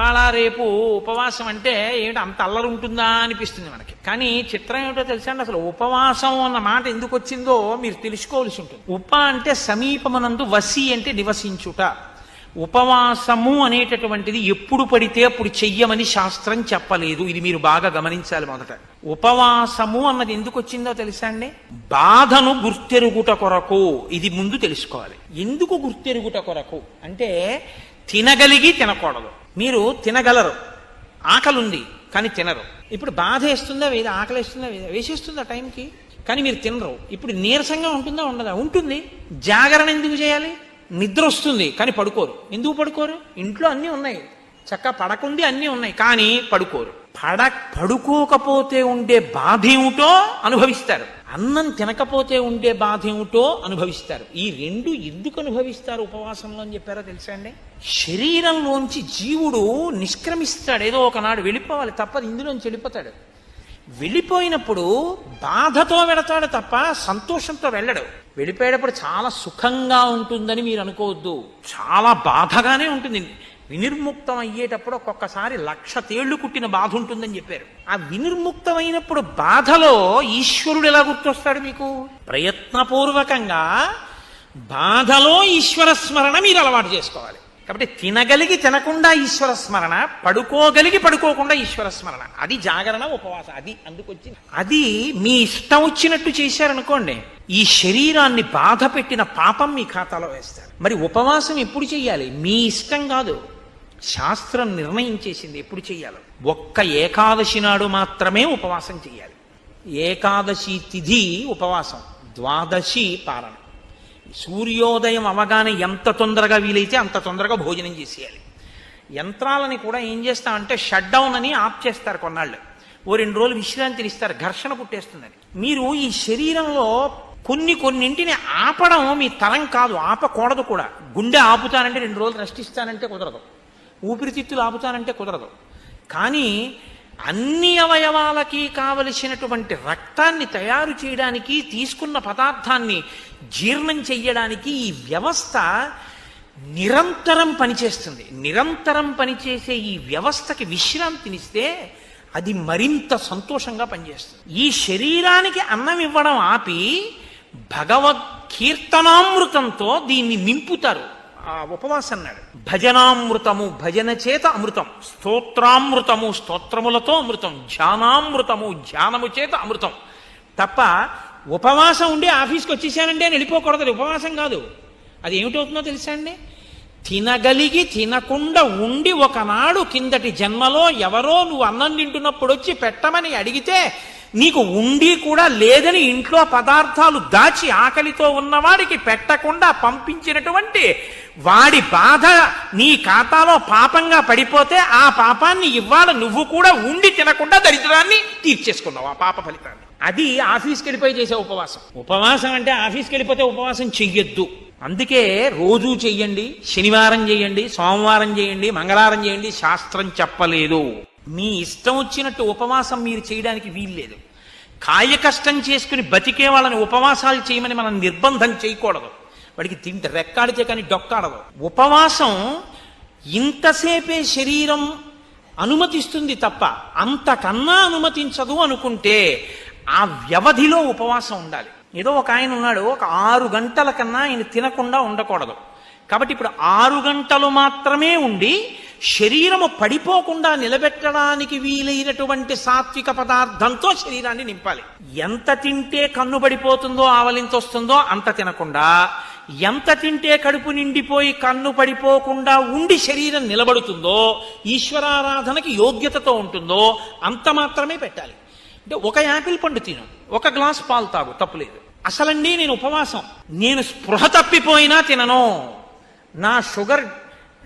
ఇవాళ రేపు ఉపవాసం అంటే ఏమిటి? అంత అల్లరి ఉంటుందా అనిపిస్తుంది మనకి. కానీ చిత్రం ఏమిటో తెలుసా అండి? అసలు ఉపవాసం అన్న మాట ఎందుకు వచ్చిందో మీరు తెలుసుకోవాల్సి ఉంటుంది. ఉప అంటే సమీపమనందు వసి అంటే నివసించుట. ఉపవాసము అనేటటువంటిది ఎప్పుడు పడితే అప్పుడు చెయ్యమని శాస్త్రం చెప్పలేదు. ఇది మీరు బాగా గమనించాలి మొదట. ఉపవాసము అన్నది ఎందుకు వచ్చిందో తెలుసా అండి? బాధను గుర్తెరుగుట కొరకు. ఇది ముందు తెలుసుకోవాలి. ఎందుకు గుర్తెరుగుట కొరకు? అంటే తినగలిగి తినకూడదు. మీరు తినగలరు. ఆకలి ఉంది కానీ తినరు. ఇప్పుడు బాధ వేస్తుందా వేద ఆకలి వేస్తుందా వేద? వేసేస్తుందా టైంకి? కానీ మీరు తినరు. ఇప్పుడు నీరసంగా ఉంటుందా ఉండదా? ఉంటుంది. జాగరణ ఎందుకు చేయాలి? నిద్ర వస్తుంది కానీ పడుకోరు. ఎందుకు పడుకోరు? ఇంట్లో అన్నీ ఉన్నాయి. చక్క పడకుంది అన్నీ ఉన్నాయి కానీ పడుకోరు. పడ పడుకోకపోతే ఉండే బాధ ఏమిటో అనుభవిస్తారు. అన్నం తినకపోతే ఉండే బాధ ఏమిటో అనుభవిస్తారు. ఈ రెండు ఎందుకు అనుభవిస్తారు ఉపవాసంలో అని చెప్పారో తెలుసా అండి? శరీరంలోంచి జీవుడు నిష్క్రమిస్తాడు. ఏదో ఒకనాడు వెళ్ళిపోవాలి తప్పదు ఇందులోంచి వెళ్ళిపోతాడు. వెళ్ళిపోయినప్పుడు బాధతో వెళతాడు తప్ప సంతోషంతో వెళ్ళడు. వెళ్ళిపోయేటప్పుడు చాలా సుఖంగా ఉంటుందని మీరు అనుకోవద్దు. చాలా బాధగానే ఉంటుంది. వినిర్ముక్తం అయ్యేటప్పుడు ఒక్కొక్కసారి లక్ష తేళ్ళు కుట్టిన బాధ ఉంటుందని చెప్పారు. ఆ వినిర్ముక్తమైనప్పుడు బాధలో ఈశ్వరుడు ఎలా గుర్తొస్తాడు మీకు? ప్రయత్నపూర్వకంగా బాధలో ఈశ్వర స్మరణ మీరు అలవాటు చేసుకోవాలి. కాబట్టి తినగలిగి తినకుండా ఈశ్వర స్మరణ పడుకోగలిగి పడుకోకుండా ఈశ్వర స్మరణ. అది జాగరణ ఉపవాసం అది అందుకొచ్చి. అది మీ ఇష్టం వచ్చినట్టు చేశారనుకోండి ఈ శరీరాన్ని బాధ పెట్టిన పాపం మీ ఖాతాలో వేస్తారు. మరి ఉపవాసం ఎప్పుడు చెయ్యాలి మీ ఇష్టం కాదు. శాస్త్రం నిర్ణయం చేసింది ఎప్పుడు చేయాలి ఒక్క ఏకాదశి నాడు మాత్రమే ఉపవాసం చేయాలి ఏకాదశి తిథి ఉపవాసం ద్వాదశి పాలన సూర్యోదయం అవగానే ఎంత తొందరగా వీలైతే అంత తొందరగా భోజనం చేసేయాలి. యంత్రాలని కూడా ఏం చేస్తామంటే షట్ డౌన్ అని ఆఫ్ చేస్తారు కొన్నాళ్ళు. ఓ రెండు రోజులు విశ్రాంతిని ఇస్తారు ఘర్షణ పుట్టేస్తుందని. మీరు ఈ శరీరంలో కొన్ని కొన్నింటిని ఆపడం మీ తరం కాదు ఆపకూడదు కూడా. గుండె ఆపుతానంటే రెండు రోజులు రెస్ట్ ఇస్తానంటే కుదరదు. ఊపిరితిత్తులు ఆపుతానంటే కుదరదు. కానీ అన్ని అవయవాలకి కావలసినటువంటి రక్తాన్ని తయారు చేయడానికి తీసుకున్న పదార్థాన్ని జీర్ణం చెయ్యడానికి ఈ వ్యవస్థ నిరంతరం పనిచేస్తుంది. నిరంతరం పనిచేసే ఈ వ్యవస్థకి విశ్రాంతినిస్తే అది మరింత సంతోషంగా పనిచేస్తుంది. ఈ శరీరానికి అన్నం ఇవ్వడం ఆపి భగవద్ కీర్తనామృతంతో దీన్ని నింపుతారు. ఆ ఉపవాసం అన్నాడు భజనామృతము భజన చేత అమృతం. స్తోత్రామృతము స్తోత్రములతో అమృతం. ధ్యానామృతము ధ్యానము చేత అమృతం. తప్ప ఉపవాసం ఉండి ఆఫీస్కి వచ్చేసానండి అని వెళ్ళిపోకూడదు. ఉపవాసం కాదు. అది ఏమిటవుతుందో తెలుసా అండి? తినగలిగి తినకుండా ఉండి ఒకనాడు కిందటి జన్మలో ఎవరో నువ్వు అన్నం తింటున్నప్పుడు వచ్చి పెట్టమని అడిగితే నీకు ఉండి కూడా లేదని ఇంట్లో పదార్థాలు దాచి ఆకలితో ఉన్నవాడికి పెట్టకుండా పంపించినటువంటి వాడి బాధ నీ ఖాతాలో పాపంగా పడిపోతే ఆ పాపాన్ని ఇవాళ నువ్వు కూడా ఉండి తినకుండా దరిద్రాన్ని తీర్చేసుకున్నావు ఆ పాప ఫలితాన్ని. అది ఆఫీస్కి వెళ్ళిపోయి చేసే ఉపవాసం. ఉపవాసం అంటే ఆఫీస్కి వెళ్ళిపోతే ఉపవాసం చెయ్యొద్దు. అందుకే రోజు చెయ్యండి శనివారం చేయండి సోమవారం చేయండి మంగళవారం చేయండి శాస్త్రం చెప్పలేదు. మీ ఇష్టం వచ్చినట్టు ఉపవాసం మీరు చేయడానికి వీల్లేదు కాయ కష్టం చేసుకుని బతికే వాళ్ళని ఉపవాసాలు చేయమని మనం నిర్బంధం చేయకూడదు. వాడికి తింటే రెక్కాడితే కానీ డొక్కాడదు. ఉపవాసం ఇంతసేపే శరీరం అనుమతిస్తుంది తప్ప అంతకన్నా అనుమతించదు అనుకుంటే ఆ వ్యవధిలో ఉపవాసం ఉండాలి. ఏదో ఒక ఆయన ఉన్నాడు ఒక ఆరు గంటల కన్నా ఆయన తినకుండా ఉండకూడదు. కాబట్టి ఇప్పుడు ఆరు గంటలు మాత్రమే ఉండి శరీరము పడిపోకుండా నిలబెట్టడానికి వీలైనటువంటి సాత్విక పదార్థంతో శరీరాన్ని నింపాలి. ఎంత తింటే కన్ను పడిపోతుందో ఆవలింతొస్తుందో అంత తినకుండా ఎంత తింటే కడుపు నిండిపోయి కన్ను పడిపోకుండా ఉండి శరీరం నిలబడుతుందో ఈశ్వరారాధనకి యోగ్యతతో ఉంటుందో అంత మాత్రమే పెట్టాలి. అంటే ఒక యాపిల్ పండు తిను ఒక గ్లాస్ పాలు తాగు తప్పులేదు అసలండి నేను ఉపవాసం. నేను స్పృహ తప్పిపోయినా తినను. నా షుగర్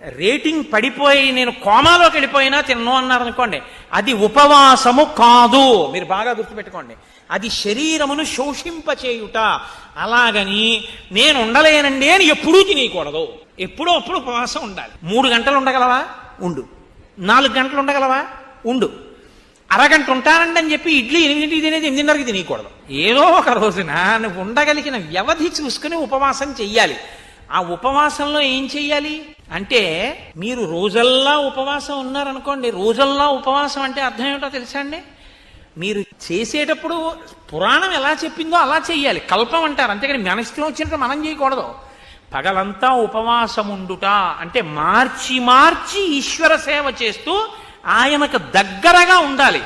రేటింగ్ పడిపోయి నేను కోమాలోకి వెళ్ళిపోయినా తినను అన్నారు అనుకోండి. అది ఉపవాసము కాదు. మీరు బాగా గుర్తుపెట్టుకోండి. అది శరీరమును శోషింపచేయుట. అలాగని నేను ఉండలేనండి అని ఎప్పుడూ తినేయకూడదు. ఎప్పుడో అప్పుడు ఉపవాసం ఉండాలి. మూడు గంటలు ఉండగలవా? ఉండు. నాలుగు గంటలు ఉండగలవా? ఉండు. అరగంట ఉంటానండి అని చెప్పి ఇడ్లీ ఎనిమిదింటికి తినేది ఎనిమిదిన్నరకి తినకూడదు ఏదో ఒక రోజున నువ్వు ఉండగలిగిన వ్యవధి చూసుకుని ఉపవాసం చెయ్యాలి. ఆ ఉపవాసంలో ఏం చెయ్యాలి? అంటే మీరు రోజల్లా ఉపవాసం ఉన్నారనుకోండి రోజల్లా ఉపవాసం అంటే అర్థం ఏమిటో తెలుసా అండి? మీరు చేసేటప్పుడు పురాణం ఎలా చెప్పిందో అలా చెయ్యాలి. కల్పం అంటారు. అంతేకాని మన ఇష్టం వచ్చినట్టు మనం చేయకూడదు. పగలంతా ఉపవాసం ఉండుట అంటే మార్చి మార్చి ఈశ్వర సేవ చేస్తూ ఆయనకు దగ్గరగా ఉండాలి.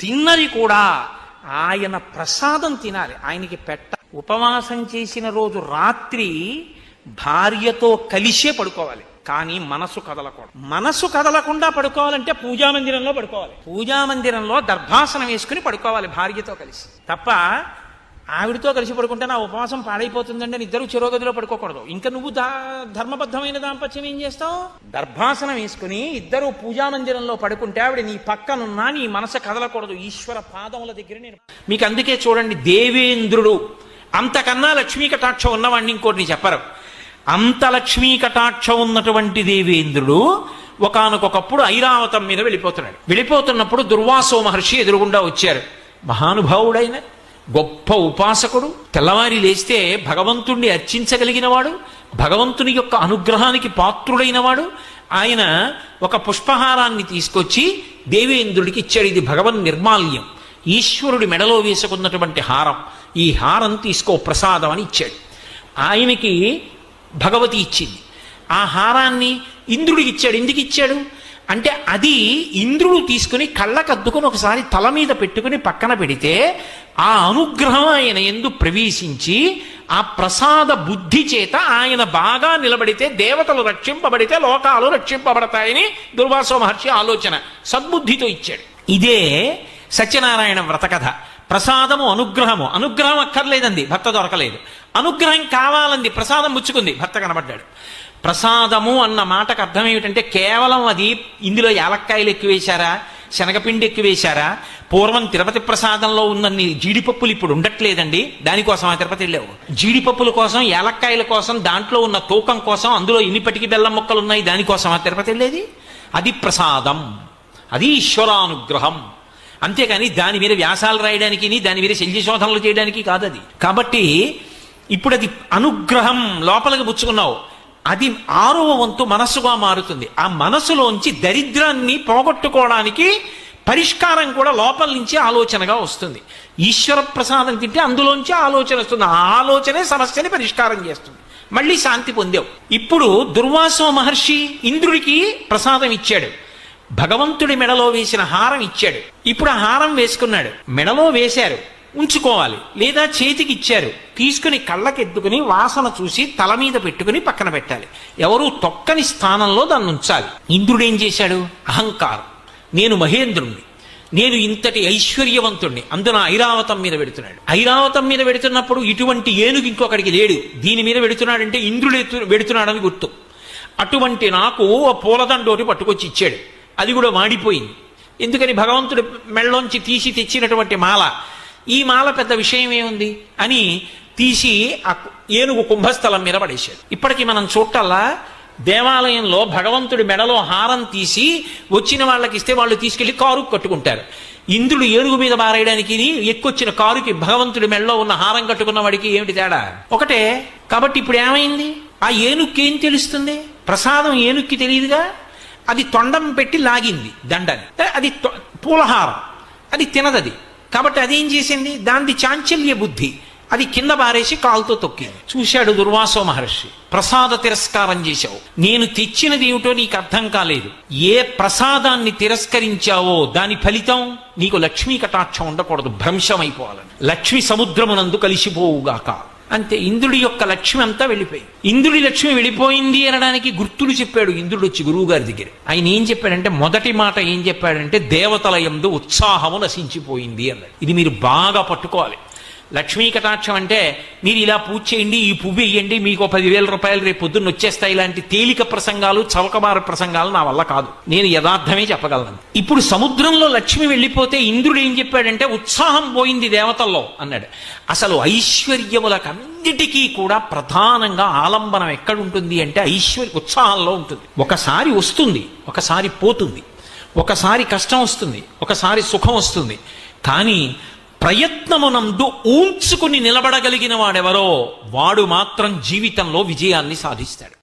తిన్నది కూడా ఆయన ప్రసాదం తినాలి. ఆయనకి పెట్ట ఉపవాసం చేసిన రోజు రాత్రి భార్యతో కలిసే పడుకోవాలి. కానీ మనసు కదలకూడదు. మనసు కదలకుండా పడుకోవాలంటే పూజా మందిరంలో పడుకోవాలి. పూజా మందిరంలో దర్భాసనం వేసుకుని పడుకోవాలి భార్యతో కలిసి. తప్ప ఆవిడతో కలిసి పడుకుంటే నా ఉపవాసం పాడైపోతుందండి అని ఇద్దరు చిరోగదిలో పడుకోకూడదు. ఇంకా నువ్వు దా ధర్మబద్ధమైన దాంపత్యం ఏం చేస్తావు? దర్భాసనం వేసుకుని ఇద్దరు పూజా మందిరంలో పడుకుంటే ఆవిడ నీ పక్కనున్నా నీ మనసు కదలకూడదు. ఈశ్వర పాదముల దగ్గర నేను మీకు అందుకే చూడండి దేవేంద్రుడు. అంతకన్నా లక్ష్మీ కటాక్షం ఉన్నవాడిని ఇంకోటి చెప్పరు. అంత లక్ష్మీ కటాక్షం ఉన్నటువంటి దేవేంద్రుడు ఒకనకొకప్పుడు ఐరావతం మీద వెళ్ళిపోతున్నాడు. వెళ్ళిపోతున్నప్పుడు దుర్వాసో మహర్షి ఎదురుగుండా వచ్చారు. మహానుభావుడైన గొప్ప ఉపాసకుడు తెల్లవారి లేస్తే భగవంతుణ్ణి అర్చించగలిగినవాడు భగవంతుని యొక్క అనుగ్రహానికి పాత్రుడైనవాడు ఆయన ఒక పుష్పహారాన్ని తీసుకొచ్చి దేవేంద్రుడికి ఇచ్చాడు. ఇది భగవన్ నిర్మాల్యం. ఈశ్వరుడి మెడలో వేసుకున్నటువంటి హారం. ఈ హారం తీసుకో ప్రసాదం అని ఇచ్చాడు. ఆయనకి భగవతి ఇచ్చింది. ఆ హారాన్ని ఇంద్రుడికి ఇచ్చాడు. ఎందుకు ఇచ్చాడు? అంటే అది ఇంద్రుడు తీసుకుని కళ్ళకద్దుకొని ఒకసారి తల మీద పెట్టుకుని పక్కన పెడితే ఆ అనుగ్రహం ఆయన ఎందు ప్రవేశించి ఆ ప్రసాద బుద్ధి చేత ఆయన బాగా నిలబడితే దేవతలు రక్షింపబడితే లోకాలు రక్షింపబడతాయని దుర్వాసో మహర్షి ఆలోచన సద్బుద్ధితో ఇచ్చాడు. ఇదే సత్యనారాయణ వ్రతకథ. ప్రసాదము అనుగ్రహము. అనుగ్రహం అక్కర్లేదండి భర్త దొరకలేదు. అనుగ్రహం కావాలంది. ప్రసాదం ముచ్చుకుంది భర్త కనబడ్డాడు. ప్రసాదము అన్న మాటకు అర్థం ఏమిటంటే కేవలం అది ఇందులో యాలక్కాయలు ఎక్కువ వేశారా? శనగపిండి ఎక్కువ వేశారా? పూర్వం తిరుపతి ప్రసాదంలో ఉన్నన్ని జీడిపప్పులు ఇప్పుడు ఉండట్లేదండి. దానికోసం ఆ తిరుపతి వెళ్ళావు. జీడిపప్పుల కోసం యాలక్కాయల కోసం దాంట్లో ఉన్న తూకం కోసం అందులో ఇనిపటికి బెల్లం ముక్కలు ఉన్నాయి. దానికోసం ఆ తిరుపతి వెళ్ళేది? అది ప్రసాదం. అది ఈశ్వరానుగ్రహం. అంతేకాని దాని మీద వ్యాసాలు రాయడానికి దాని మీద శల్య శోధనలు చేయడానికి కాదు అది కాబట్టి ఇప్పుడు అది అనుగ్రహం లోపలికి పుచ్చుకున్నావు. అది ఆరవ వంతు మనస్సుగా మారుతుంది. ఆ మనసులోంచి దరిద్రాన్ని పోగొట్టుకోవడానికి పరిష్కారం కూడా లోపల నుంచి ఆలోచనగా వస్తుంది. ఈశ్వర ప్రసాదం తింటే అందులోంచి ఆలోచన వస్తుంది. ఆ ఆలోచనే సమస్యని పరిష్కారం చేస్తుంది. మళ్ళీ శాంతి పొందావు. ఇప్పుడు దుర్వాసో మహర్షి ఇంద్రుడికి ప్రసాదం ఇచ్చాడు. భగవంతుడి మెడలో వేసిన హారం ఇచ్చాడు. ఇప్పుడు ఆ హారం వేసుకున్నాడు. మెడలో వేశారు. ఉంచుకోవాలి. లేదా చేతికి ఇచ్చారు. తీసుకుని కళ్ళకెత్తుకుని వాసన చూసి తల మీద పెట్టుకుని పక్కన పెట్టాలి. ఎవరు తొక్కని స్థానంలో దాన్ని ఉంచాలి. ఇంద్రుడు ఏం చేశాడు? అహంకారం. నేను మహేంద్రుణ్ణి. నేను ఇంతటి ఐశ్వర్యవంతుణ్ణి. అందున ఐరావతం మీద పెడుతున్నాడు. ఐరావతం మీద పెడుతున్నప్పుడు ఇటువంటి ఏనుగు ఇంకొకడికి లేడు. దీని మీద పెడుతున్నాడంటే ఇంద్రుడు పెడుతున్నాడని గుర్తు. అటువంటి నాకు ఓ పూలదండోటి పట్టుకొచ్చి ఇచ్చాడు. అది కూడా మాడిపోయింది ఎందుకని భగవంతుడు మెళ్ళలోంచి తీసి తెచ్చినటువంటి మాల. ఈ మాల పెద్ద విషయం ఏముంది? అని తీసి ఆ ఏనుగు కుంభస్థలం మీద పడేశాడు. ఇప్పటికీ మనం చూడటల్లా దేవాలయంలో భగవంతుడి మెడలో హారం తీసి వచ్చిన వాళ్ళకి ఇస్తే వాళ్ళు తీసుకెళ్ళి కారు కట్టుకుంటారు. ఇంద్రుడు ఏనుగు మీద మారేయడానికి ఎక్కువచ్చిన కారుకి భగవంతుడి మెడలో ఉన్న హారం కట్టుకున్న వాడికి ఏమిటి తేడా? ఒకటే కాబట్టి ఇప్పుడు ఏమైంది? ఆ ఏనుక్కి ఏం తెలుస్తుంది? ప్రసాదం ఏనుక్కి తెలియదుగా? అది తొండం పెట్టి లాగింది దండని. అది తొ- పూలహారం. అది తినదది. కాబట్టి అదేం చేసింది? దాంది చాంచల్య బుద్ధి. అది కింద బారేసి కాలుతో తొక్కింది. చూశాడు దుర్వాసో మహర్షి ప్రసాద తిరస్కారం చేశావు. నేను తెచ్చినది ఏమిటో నీకు అర్థం కాలేదు. ఏ ప్రసాదాన్ని తిరస్కరించావో దాని ఫలితం నీకు లక్ష్మీ కటాక్షం ఉండకూడదు. భ్రంశమైపోవాలని. లక్ష్మి సముద్రమునందు కలిసిపోవుగాక. అంతే ఇంద్రుడి యొక్క లక్ష్మి అంతా వెళ్ళిపోయింది. ఇంద్రుడి లక్ష్మి వెళ్ళిపోయింది అనడానికి గుర్తులు చెప్పాడు ఇంద్రుడు వచ్చి గురువు గారి దగ్గర. ఆయన ఏం చెప్పాడంటే మొదటి మాట ఏం చెప్పాడంటే దేవతలయందు ఉత్సాహము నశించిపోయింది అన్నాడు. ఇది మీరు బాగా పట్టుకోవాలి. లక్ష్మీ కటాక్షం అంటే మీరు ఇలా పూజ చేయండి ఈ పువ్వు వేయండి మీకు పదివేల రూపాయలు రేపు పొద్దున్న వచ్చేస్తాయి ఇలాంటి తేలిక ప్రసంగాలు చవకబార ప్రసంగాలు నా వల్ల కాదు. నేను యథార్థమే చెప్పగలను. ఇప్పుడు సముద్రంలో లక్ష్మి వెళ్ళిపోతే ఇంద్రుడు ఏం చెప్పాడంటే ఉత్సాహం పోయింది దేవతల్లో అన్నాడు. అసలు ఐశ్వర్యములకన్నిటికీ కూడా ప్రధానంగా ఆలంబనం ఎక్కడుంటుంది అంటే ఐశ్వర్య ఉత్సాహంలో ఉంటుంది. ఒకసారి వస్తుంది ఒకసారి పోతుంది. ఒకసారి కష్టం వస్తుంది ఒకసారి సుఖం వస్తుంది. కానీ ప్రయత్నమునందు ఊంచుకుని నిలబడగలిగిన వాడెవరో వాడు మాత్రం జీవితంలో విజయాన్ని సాధిస్తాడు.